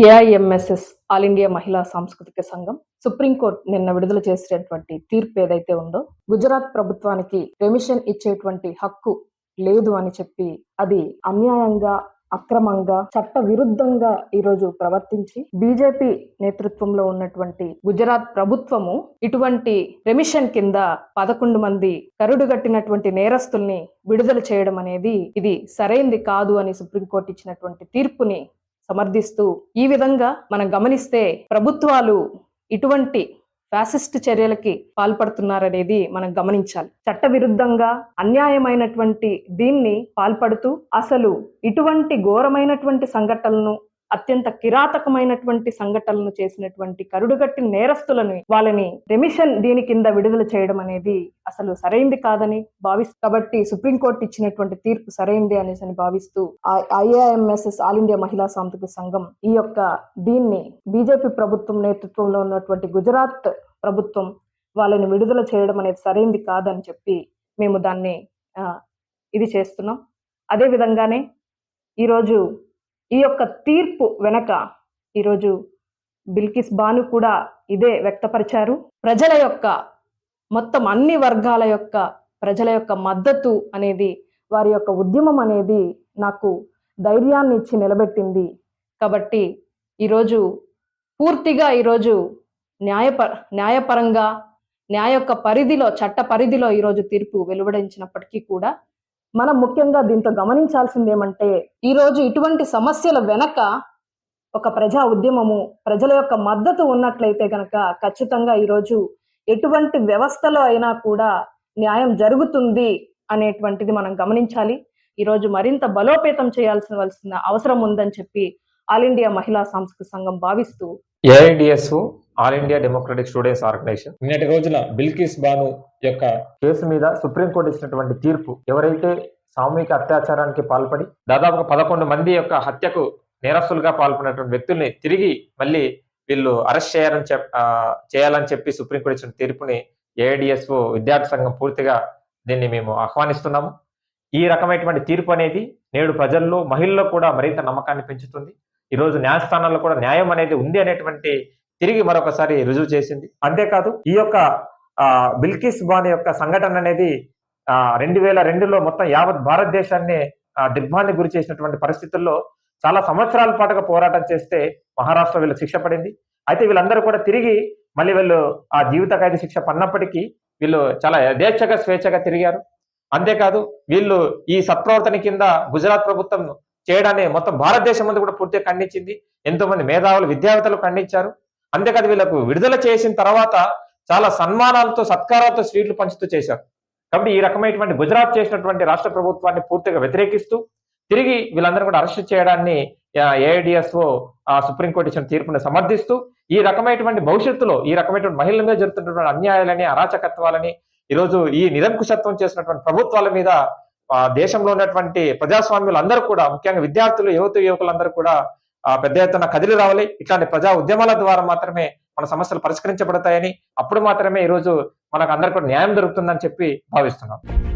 ఏఐఎంఎస్ఎస్ all India మహిళా సాంస్కృతిక సంఘం సుప్రీంకోర్టు నిన్న విడుదల చేసినటువంటి తీర్పు ఏదైతే ఉందో గుజరాత్ ప్రభుత్వానికి రెమిషన్ ఇచ్చేటువంటి హక్కు లేదు అని చెప్పి అది అన్యాయంగా అక్రమంగా చట్ట విరుద్ధంగా ఈరోజు ప్రవర్తించి బీజేపీ నేతృత్వంలో ఉన్నటువంటి గుజరాత్ ప్రభుత్వము ఇటువంటి రెమిషన్ కింద పదకొండు మంది కరుడుగట్టినటువంటి నేరస్తుల్ని విడుదల చేయడం అనేది ఇది సరైంది కాదు అని సుప్రీంకోర్టు ఇచ్చినటువంటి తీర్పుని సమర్థిస్తూ ఈ విధంగా మనం గమనిస్తే ప్రభుత్వాలు ఇటువంటి ఫ్యాసిస్ట్ చర్యలకి పాల్పడుతున్నారనేది మనం గమనించాలి. చట్ట విరుద్ధంగా అన్యాయమైనటువంటి దీన్ని పాల్పడుతూ అసలు ఇటువంటి ఘోరమైనటువంటి సంఘటనలను అత్యంత కిరాతకమైనటువంటి సంఘటనలను చేసినటువంటి కరుడుగట్టి నేరస్తులను వాళ్ళని రెమిషన్ దీని కింద విడుదల చేయడం అనేది అసలు సరైంది కాదని భావిస్తూ కాబట్టి సుప్రీంకోర్టు ఇచ్చినటువంటి తీర్పు సరైంది అనేసి అని భావిస్తూ ఐఏఎంఎస్ఎస్ ఆల్ ఇండియా మహిళా సాంస్కృతిక సంఘం ఈ యొక్క దీన్ని బీజేపీ ప్రభుత్వం నేతృత్వంలో ఉన్నటువంటి గుజరాత్ ప్రభుత్వం వాళ్ళని విడుదల చేయడం అనేది సరైంది కాదని చెప్పి మేము దాన్ని ఇది చేస్తున్నాం. అదే విధంగానే ఈరోజు ఈ యొక్క తీర్పు వెనక ఈరోజు బిల్కిస్ బాను కూడా ఇదే వ్యక్తపరిచారు. ప్రజల యొక్క మొత్తం అన్ని వర్గాల యొక్క ప్రజల యొక్క మద్దతు అనేది వారి యొక్క ఉద్యమం అనేది నాకు ధైర్యాన్ని ఇచ్చి నిలబెట్టింది. కాబట్టి ఈరోజు పూర్తిగా ఈరోజు న్యాయప న్యాయపరంగా న్యాయ యొక్క పరిధిలో చట్ట పరిధిలో ఈరోజు తీర్పు వెలువడించినప్పటికీ కూడా మనం ముఖ్యంగా దీంతో గమనించాల్సింది ఏమంటే ఈరోజు ఇటువంటి సమస్యల వెనక ఒక ప్రజా ఉద్యమము ప్రజల యొక్క మద్దతు ఉన్నట్లయితే కనుక ఖచ్చితంగా ఈరోజు ఎటువంటి వ్యవస్థలో అయినా కూడా న్యాయం జరుగుతుంది అనేటువంటిది మనం గమనించాలి. ఈరోజు మరింత బలోపేతం చేయాల్సిన అవసరం ఉందని చెప్పి ఆల్ ఇండియా మహిళా సాంస్కృతిక సంఘం భావిస్తూ AIDS all India democratic students organisation నిన్నటి రోజున బిల్కిస్ బాను యొక్క కేసు మీద సుప్రీంకోర్టు ఇచ్చినటువంటి తీర్పు ఎవరైతే సామూహిక అత్యాచారానికి పాల్పడి దాదాపుగా పదకొండు మంది యొక్క హత్యకు నేరస్తులుగా పాల్పడినటువంటి వ్యక్తుల్ని తిరిగి మళ్ళీ వీళ్ళు అరెస్ట్ చేయాలని చెప్ చేయాలని చెప్పి సుప్రీంకోర్టు ఇచ్చిన తీర్పుని ఏఐడిఎస్ విద్యార్థి సంఘం పూర్తిగా దీన్ని మేము ఆహ్వానిస్తున్నాము. ఈ రకమైనటువంటి తీర్పు అనేది నేడు ప్రజల్లో మహిళల్లో కూడా మరింత నమ్మకాన్ని పెంచుతుంది. ఈ రోజు న్యాయస్థానాల్లో కూడా న్యాయం అనేది ఉంది అనేటువంటి తిరిగి మరొకసారి రుజువు చేసింది. అంతేకాదు ఈ యొక్క బిల్కిస్ బాన్ యొక్క సంఘటన అనేది ఆ, రెండు వేల రెండులో మొత్తం యావత్ భారతదేశాన్ని దిగ్భాన్ని గురి చేసినటువంటి పరిస్థితుల్లో చాలా సంవత్సరాల పాటుగా పోరాటం చేస్తే మహారాష్ట్ర వీళ్ళకి శిక్ష పడింది. అయితే వీళ్ళందరూ కూడా తిరిగి మళ్ళీ వీళ్ళు ఆ జీవిత ఖైదు శిక్ష పడినప్పటికీ వీళ్ళు చాలా యథేచ్ఛగా స్వేచ్ఛగా తిరిగారు. అంతేకాదు వీళ్ళు ఈ సత్ప్రవర్తన కింద గుజరాత్ ప్రభుత్వం చేయడాన్ని మొత్తం భారతదేశం ముందు కూడా పూర్తిగా ఖండించింది. ఎంతో మంది మేధావులు విద్యావేత్తలు ఖండించారు. అంతేకాదు వీళ్ళకు విడుదల చేసిన తర్వాత చాలా సన్మానాలతో సత్కారాలతో స్వీట్లు పంచుతూ చేశారు. కాబట్టి ఈ రకమైనటువంటి గుజరాత్ చేసినటువంటి రాష్ట్ర ప్రభుత్వాన్ని పూర్తిగా వ్యతిరేకిస్తూ తిరిగి వీళ్ళందరూ కూడా అరెస్ట్ చేయడాన్ని ఏఐడిఎస్ఓ సుప్రీంకోర్టు ఇచ్చిన తీర్పును సమర్థిస్తూ ఈ రకమైనటువంటి భవిష్యత్తులో ఈ రకమైనటువంటి మహిళల మీద జరుగుతున్నటువంటి అన్యాయాలని అరాచకత్వాలని ఈరోజు ఈ నిరంకుశత్వం చేసినటువంటి ప్రభుత్వాల మీద దేశంలో ఉన్నటువంటి ప్రజాస్వామ్యులు అందరూ కూడా ముఖ్యంగా విద్యార్థులు యువత యువకులందరూ కూడా ఆ, పెద్ద ఎత్తున కదిలి రావాలి. ఇట్లాంటి ప్రజా ఉద్యమాల ద్వారా మాత్రమే మన సమస్యలు పరిష్కరించబడతాయని అప్పుడు మాత్రమే ఈరోజు మనకు అందరికీ కూడా న్యాయం దొరుకుతుందని చెప్పి భావిస్తున్నాం.